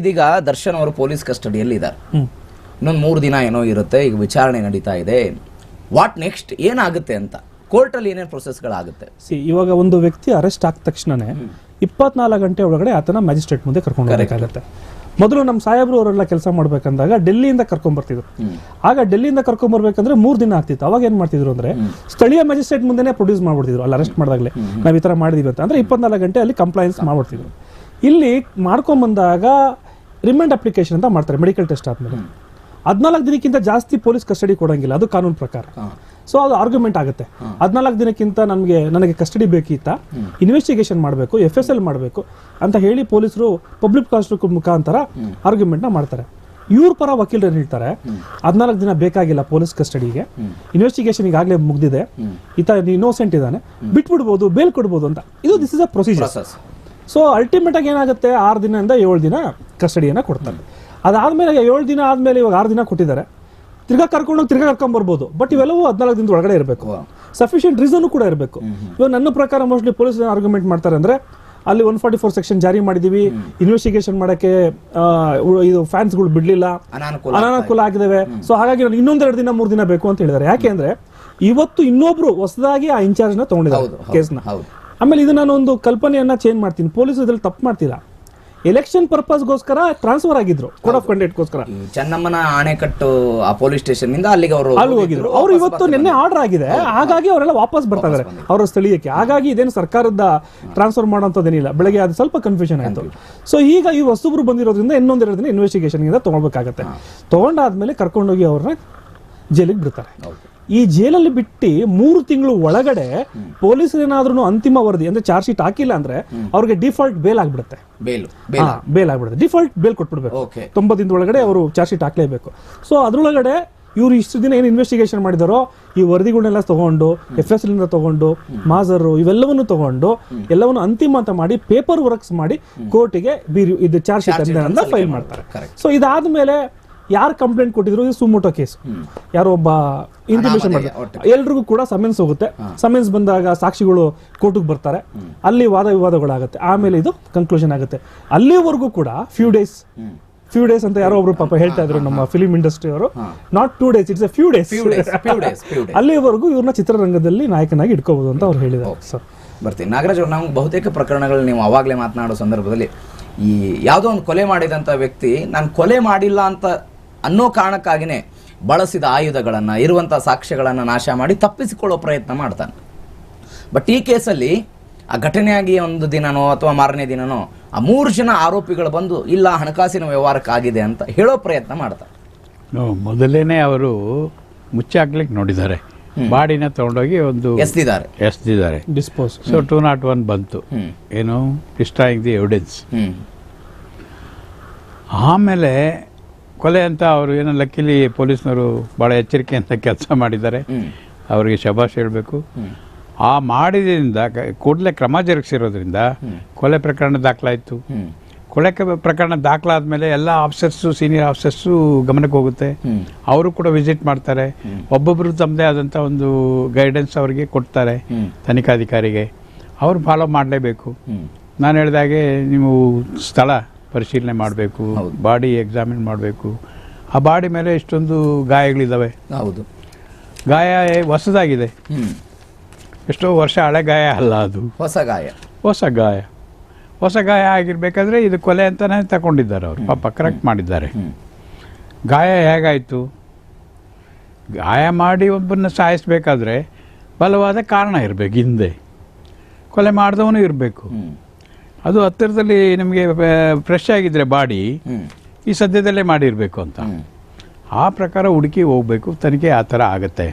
ಇದೀಗ ದರ್ಶನ್ ಅವರು ಪೊಲೀಸ್ ಕಸ್ಟಡಿಯಲ್ಲಿ ಇದ್ದಾರೆ ಇನ್ನೊಂದು ಮೂರು ದಿನ ಏನೋ ಇರುತ್ತೆ ಈಗ ವಿಚಾರಣೆ ನಡೀತಾ ಇದೆ. ವಾಟ್ ನೆಕ್ಸ್ಟ್ ಏನಾಗುತ್ತೆ ಅಂತ. ಕೋರ್ಟಲ್ಲಿ ಏನೇನು ಪ್ರೊಸೆಸ್ಗಳಾಗುತ್ತೆ? ಸಿ ಇವಾಗ ಒಂದು ವ್ಯಕ್ತಿ ಅರೆಸ್ಟ್ ಆದ ತಕ್ಷಣನೇ ಇಪ್ಪತ್ನಾಲ್ಕು ಗಂಟೆ ಒಳಗಡೆ ಆತನ ಮ್ಯಾಜಿಸ್ಟ್ರೇಟ್ ಮುಂದೆ ಕರ್ಕೊಂಡು ಹೋಗಬೇಕಾಗತ್ತೆ. ಮೊದಲು ನಮ್ಮ ಸಾಹೇಬ್ರು ಅವರೆಲ್ಲ ಕೆಲಸ ಮಾಡ್ಬೇಕಂದಾಗ ಡೆಲ್ಲಿಯಿಂದ ಕರ್ಕೊಂಡ್ ಬರ್ತಿದ್ರು. ಆಗ ಡೆಲ್ಲಿಯಿಂದ ಕರ್ಕೊಂಡ್ ಮೂರು ಮೂರ್ ದಿನ ಆಗ್ತಿತ್ತು. ಅವಾಗ ಏನ್ ಮಾಡ್ತಿದ್ರು ಅಂದ್ರೆ ಸ್ಥಳೀಯ ಮ್ಯಾಜಿಸ್ಟ್ರೇಟ್ ಮುಂದೆ ಪ್ರೊಡ್ಯೂಸ್ ಮಾಡ್ಬಿಡ್ತಿದ್ರು. ಅಲ್ಲಿ ಅರೆಸ್ಟ್ ಮಾಡಿದಾಗಲೇ ನಾವು ಈ ತರ ಮಾಡಿದೀವಿ ಅಂತ. ಅಂದ್ರೆ ಇಪ್ಪತ್ನಾಲ್ಕು ಗಂಟೆ ಅಲ್ಲಿ ಕಂಪ್ಲೈನ್ಸ್ ಮಾಡ್ಬಿಡ್ತಿದ್ರು. ಇಲ್ಲಿ ಮಾಡ್ಕೊಂಡ್ ಬಂದಾಗ ರಿಮೈಂಡ್ ಅಪ್ಲಿಕೇಶನ್ ಅಂತ ಮಾಡ್ತಾರೆ ಮೆಡಿಕಲ್ ಟೆಸ್ಟ್ ಆದ್ಮೇಲೆ. ಹದಿನಾಲ್ಕು ದಿನಕ್ಕಿಂತ ಜಾಸ್ತಿ ಪೊಲೀಸ್ ಕಸ್ಟಡಿ ಕೊಡೋಂಗಿಲ್ಲ ಅದು ಕಾನೂನು ಪ್ರಕಾರ. ಸೊ ಅದು ಆರ್ಗ್ಯುಮೆಂಟ್ ಆಗುತ್ತೆ. ಹದಿನಾಲ್ಕು ದಿನಕ್ಕಿಂತ ನಮಗೆ ನನಗೆ ಕಸ್ಟಡಿ ಬೇಕಿತ್ತ? ಇನ್ವೆಸ್ಟಿಗೇಷನ್ ಮಾಡಬೇಕು ಎಫ್ ಎಸ್ ಎಲ್ ಮಾಡಬೇಕು ಅಂತ ಹೇಳಿ ಪೊಲೀಸರು ಪಬ್ಲಿಕ್ ಕಾಸ್ಟ್ ಮುಖಾಂತರ ಆರ್ಗ್ಯುಮೆಂಟ್ನ ಮಾಡ್ತಾರೆ. ಇವ್ರ ಪರ ವಕೀಲರು ಹೇಳ್ತಾರೆ ಹದಿನಾಲ್ಕು ದಿನ ಬೇಕಾಗಿಲ್ಲ ಪೊಲೀಸ್ ಕಸ್ಟಡಿಗೆ. ಇನ್ವೆಸ್ಟಿಗೇಷನ್ ಈಗಾಗಲೇ ಮುಗ್ದಿದೆ. ಈತ ಇನ್ನೋಸೆಂಟ್ ಇದ್ದಾನೆ. ಬಿಟ್ಬಿಡ್ಬೋದು ಬೇಲ್ ಕೊಡ್ಬೋದು ಅಂತ. ಇದು this is a procedure so ultimate ಆಗಿ ಏನಾಗುತ್ತೆ? ಆರು ದಿನದಿಂದ ಏಳು ದಿನ ಕಸ್ಟಡಿಯನ್ನ ಕೊಡ್ತಾರೆ. ಅದಾದ್ಮೇಲೆ ಏಳು ದಿನ ಆದ್ಮೇಲೆ ಇವಾಗ ಆರು ದಿನ ಕೊಟ್ಟಿದ್ದಾರೆ. ತಿರ್ಗಾ ಕರ್ಕೊಂಡು ತಿರ್ಗಾ ಕರ್ಕೊಂಡ್ ಬರ್ಬೋದು. ಬಟ್ ಇವೆಲ್ಲವೂ ಹದಿನಾಲ್ಕು ದಿನದ ಒಳಗಡೆ ಇರಬೇಕು. ಸಫಿಷಿಯಂಟ್ ರೀಸನ್ ಕೂಡ ಇರಬೇಕು. ಇವಾಗ ನನ್ನ ಪ್ರಕಾರ ಮೋಸ್ಟ್ಲಿ ಪೊಲೀಸ್ ಆರ್ಗ್ಯುಮೆಂಟ್ ಮಾಡ್ತಾರೆ ಅಂದ್ರೆ ಅಲ್ಲಿ ಒನ್ ಫಾರ್ಟಿ ಫೋರ್ ಸೆಕ್ಷನ್ ಜಾರಿ ಮಾಡಿದೀವಿ. ಇನ್ವೆಸ್ಟಿಗೇಷನ್ ಮಾಡಕ್ಕೆ ಇದು ಫ್ಯಾನ್ಸ್ಗಳು ಬಿಡ್ಲಿಲ್ಲ. ಅನಾನುಕೂಲ ಆಗಿದ್ದಾವೆ ಆಗಿದಾವೆ. ಸೊ ಹಾಗಾಗಿ ನಾನು ಇನ್ನೊಂದೆರಡು ದಿನ ಮೂರು ದಿನ ಬೇಕು ಅಂತ ಹೇಳಿದ್ದಾರೆ. ಯಾಕೆ ಅಂದ್ರೆ ಇವತ್ತು ಇನ್ನೊಬ್ರು ಹೊಸದಾಗಿ ಆ ಇನ್ಚಾರ್ಜ್ನ ತಗೊಂಡಿದ್ದಾರೆ ಕೇಸ್ನ. ಆಮೇಲೆ ಇದು ನಾನು ಒಂದು ಕಲ್ಪನೆಯನ್ನ ಚೇಂಜ್ ಮಾಡ್ತೀನಿ. ಪೊಲೀಸ್ ಇದ್ರಲ್ಲಿ ತಪ್ಪು ಮಾಡ್ತಿಲ್ಲ ಎಲೆಕ್ಷನ್ ಪರ್ಪಸ್ಗೋಸ್ಕರ ಟ್ರಾನ್ಸ್ಫರ್ ಆಗಿದ್ರು ಕೋಡ್ ಆಫ್ ಕಂಡಕ್ಟ್ಗೋಸ್ಕರ ಗೋಸ್ಕರ ಚೆನ್ನಮ್ಮನ ಆಣೆಕಟ್ಟು ಆ ಪೊಲೀಸ್ ಸ್ಟೇಷನ್ ಇಂದ ಅಲ್ಲಿಗೆ ಅವರು ಅಲ್ಲಿ ಹೋಗಿದ್ರು. ಅವರು ಇವತ್ತು ನಿನ್ನೆ ಆರ್ಡರ್ ಆಗಿದೆ. ಹಾಗಾಗಿ ಅವರೆಲ್ಲ ವಾಪಸ್ ಬರ್ತಾ ಇದಾರೆ ಅವರ ಸ್ಥಳೀಯಕ್ಕೆ. ಹಾಗಾಗಿ ಇದೇನು ಸರ್ಕಾರದ ಟ್ರಾನ್ಸ್ಫರ್ ಮಾಡೋಂಥದ್ದೇನಿಲ್ಲ. ಬೆಳಗ್ಗೆ ಅದು ಸ್ವಲ್ಪ ಕನ್ಫ್ಯೂಷನ್ ಆಯಿತು. ಸೊ ಈಗ ಈ ವಸ್ತುಬ್ರು ಬಂದಿರೋದ್ರಿಂದ ಇನ್ನೊಂದೆರಡು ದಿನ ಇನ್ವೆಸ್ಟಿಗೇಷನ್ ಇಂದ ತಗೊಳ್ಬೇಕಾಗತ್ತೆ. ತಗೊಂಡಾದ್ಮೇಲೆ ಕರ್ಕೊಂಡೋಗಿ ಅವ್ರನ್ನ ಜೈಲಿಗೆ ಬಿಡ್ತಾರೆ. ಈ ಜೈಲಲ್ಲಿ ಬಿಟ್ಟು ಮೂರು ತಿಂಗಳು ಒಳಗಡೆ ಪೊಲೀಸರು ಏನಾದ್ರೂ ಅಂತಿಮ ವರದಿ ಅಂದ್ರೆ ಚಾರ್ಜ್ ಶೀಟ್ ಹಾಕಿಲ್ಲ ಅಂದ್ರೆ ಅವ್ರಿಗೆ ಡಿಫಾಲ್ಟ್ ಬೇಲ್ ಆಗ್ಬಿಡುತ್ತೆ. ಬೇಲು ಬೇಲ್ ಬೇಲ್ ಆಗ್ಬಿಡುತ್ತೆ. ಡಿಫಾಲ್ಟ್ ಬೇಲ್ ಕೊಟ್ಬಿಡ್ಬೇಕು. ತೊಂಬತ್ತು ದಿನದ ಒಳಗಡೆ ಅವರು ಚಾರ್ಜ್ ಶೀಟ್ ಹಾಕ್ಲೇಬೇಕು. ಸೊ ಅದ್ರೊಳಗಡೆ ಇವ್ರು ಇಷ್ಟು ದಿನ ಏನು ಇನ್ವೆಸ್ಟಿಗೇಷನ್ ಮಾಡಿದಾರೋ ಈ ವರದಿಗಳನ್ನೆಲ್ಲ ತಗೊಂಡು ಎಫ್ ಎಸ್ ಲಿಂದ ತಗೊಂಡು ಮಾಜರು ಇವೆಲ್ಲವನ್ನು ತಗೊಂಡು ಎಲ್ಲವನ್ನು ಅಂತಿಮ ಅಂತ ಮಾಡಿ ಪೇಪರ್ ವರ್ಕ್ಸ್ ಮಾಡಿ ಕೋರ್ಟಿಗೆ ಬೀರಿ ಇದು ಚಾರ್ಜ್ ಶೀಟ್ ಅಂತ ಫೈಲ್ ಮಾಡ್ತಾರೆ. ಸೊ ಇದಾದ್ಮೇಲೆ ಯಾರು ಕಂಪ್ಲೇಂಟ್ ಕೊಟ್ಟಿದ್ರು? ಇದು ಸುಮೋಟೋ ಕೇಸ್. ಯಾರೋ ಒಬ್ಬ ಅನಾಮಧೇಯ ಮಾಡ್ತಾರೆ ಎಲ್ರಿಗೂ ಕೂಡ ಸಮನ್ಸ್ ಹೋಗುತ್ತೆ. ಸಮನ್ಸ್ ಬಂದಾಗ ಸಾಕ್ಷಿಗಳು ಕೋರ್ಟಿಗೆ ಬರ್ತಾರೆ. ಅಲ್ಲಿ ವಾದ ವಿವಾದಗಳಾಗುತ್ತೆ. ಆಮೇಲೆ ಇದು ಕನ್ಕ್ಲೂಷನ್ ಆಗುತ್ತೆ. ಅಲ್ಲಿವರೆಗೂ ಕೂಡ ಫ್ಯೂ ಡೇಸ್ ಫ್ಯೂ ಡೇಸ್ ಅಂತ ಯಾರೋ ಒಬ್ರು ಪಾಪ ಹೇಳ್ತಾ ಇದ್ರು ನಮ್ಮ ಫಿಲಿಂ ಇಂಡಸ್ಟ್ರಿ ಅವರು. Not two days it's a few days. ಅಲ್ಲಿವರೆಗೂ ಇವ್ರನ್ನ ಚಿತ್ರರಂಗದಲ್ಲಿ ನಾಯಕನಾಗಿ ಇಟ್ಕೋಬಹುದು ಅಂತ ಅವ್ರು ಹೇಳಿದ್ರು ಸರ್ ಬರ್ತೀನಿ. ನಾಗರಾಜ್ ಅವ್ರು ನಾವು ಬಹುತೇಕ ಪ್ರಕರಣಗಳು ನೀವು ಅವಾಗಲೇ ಮಾತನಾಡೋ ಸಂದರ್ಭದಲ್ಲಿ ಈ ಯಾವುದೋ ಒಂದು ಕೊಲೆ ಮಾಡಿದಂಥ ವ್ಯಕ್ತಿ ನಾನು ಕೊಲೆ ಮಾಡಿಲ್ಲ ಅಂತ ಅನ್ನೋ ಕಾರಣಕ್ಕಾಗಿನೇ ಬಳಸಿದ ಆಯುಧಗಳನ್ನು ಇರುವಂಥ ಸಾಕ್ಷ್ಯಗಳನ್ನು ನಾಶ ಮಾಡಿ ತಪ್ಪಿಸಿಕೊಳ್ಳೋ ಪ್ರಯತ್ನ ಮಾಡ್ತಾನೆ. ಬಟ್ ಈ ಕೇಸಲ್ಲಿ ಆ ಘಟನೆಯಾಗಿ ಒಂದು ದಿನನೋ ಅಥವಾ ಮಾರನೇ ದಿನನೋ ಆ ಮೂರು ಜನ ಆರೋಪಿಗಳು ಬಂದು ಇಲ್ಲ ಹಣಕಾಸಿನ ವ್ಯವಹಾರಕ್ಕಾಗಿದೆ ಅಂತ ಹೇಳೋ ಪ್ರಯತ್ನ ಮಾಡ್ತಾರೆ. ನೋ, ಮೊದಲೇನೆ ಅವರು ಮುಚ್ಚಾಕ್ಲಿಕ್ಕೆ ನೋಡಿದ್ದಾರೆ. ಬಾಡಿನ ತಗೊಂಡೋಗಿ ಒಂದು ಎಸ್ದಿದ್ದಾರೆ. ಎಸ್ದಿದ್ದಾರೆ. Dispose so two not one ಬಂತು. ಏನು ಡಿಸ್ಟ್ರಾಯಿಂಗ್ ದಿ ಎವಿಡೆನ್ಸ್ ಆಮೇಲೆ ಕೊಲೆ ಅಂತ ಅವರು ಏನೋ ಲಕ್ಕಿಲಿ ಪೊಲೀಸ್ನವರು ಭಾಳ ಎಚ್ಚರಿಕೆಯಿಂದ ಕೆಲಸ ಮಾಡಿದ್ದಾರೆ. ಅವರಿಗೆ ಶಬಾಷ್ ಹೇಳಬೇಕು. ಆ ಮಾಡಿದ್ರಿಂದ ಕೂಡಲೇ ಕ್ರಮ ಜರುಗಿಸಿರೋದ್ರಿಂದ ಕೊಲೆ ಪ್ರಕರಣ ದಾಖಲಾಯಿತು. ಕೊಲೆ ಪ್ರಕರಣ ದಾಖಲಾದ್ಮೇಲೆ ಎಲ್ಲ ಆಫೀಸರ್ಸು ಸೀನಿಯರ್ ಆಫೀಸರ್ಸು ಗಮನಕ್ಕೆ ಹೋಗುತ್ತೆ. ಅವರು ಕೂಡ ವಿಸಿಟ್ ಮಾಡ್ತಾರೆ. ಒಬ್ಬೊಬ್ಬರು ತಮ್ಮದೇ ಆದಂಥ ಒಂದು ಗೈಡೆನ್ಸ್ ಅವರಿಗೆ ಕೊಡ್ತಾರೆ ತನಿಖಾಧಿಕಾರಿಗೆ. ಅವರು ಫಾಲೋ ಮಾಡಲೇಬೇಕು. ನಾನು ಹೇಳಿದಾಗೆ ನೀವು ಸ್ಥಳ ಪರಿಶೀಲನೆ ಮಾಡಬೇಕು ಬಾಡಿ ಎಕ್ಸಾಮಿನ್ ಮಾಡಬೇಕು. ಆ ಬಾಡಿ ಮೇಲೆ ಇಷ್ಟೊಂದು ಗಾಯಗಳಿದ್ದಾವೆ ಹೌದು. ಗಾಯ ಹೊಸದಾಗಿದೆ. ಎಷ್ಟೋ ವರ್ಷ ಹಳೆ ಗಾಯ ಅಲ್ಲ ಅದು. ಹೊಸ ಗಾಯ. ಹೊಸ ಗಾಯ. ಹೊಸ ಗಾಯ ಆಗಿರ್ಬೇಕಾದ್ರೆ ಇದು ಕೊಲೆ ಅಂತಲೇ ತಗೊಂಡಿದ್ದಾರೆ ಅವರು. ಪಾಪ ಕರೆಕ್ಟ್ ಮಾಡಿದ್ದಾರೆ. ಗಾಯ ಹೇಗಾಯಿತು? ಗಾಯ ಮಾಡಿ ಒಬ್ಬರನ್ನ ಸಾಯಿಸ್ಬೇಕಾದ್ರೆ ಬಲವಾದ ಕಾರಣ ಇರಬೇಕು ಹಿಂದೆ. ಕೊಲೆ ಮಾಡಿದವನು ಇರಬೇಕು. ಅದು ಹತ್ತಿರದಲ್ಲಿ ನಿಮಗೆ ಫ್ರೆಶ್ ಆಗಿದ್ದರೆ ಬಾಡಿ ಈ ಸದ್ಯದಲ್ಲೇ ಮಾಡಿರಬೇಕು ಅಂತ. ಆ ಪ್ರಕಾರ ಹುಡುಕಿ ಹೋಗಬೇಕು ತನಿಖೆ ಆ ಥರ ಆಗುತ್ತೆ.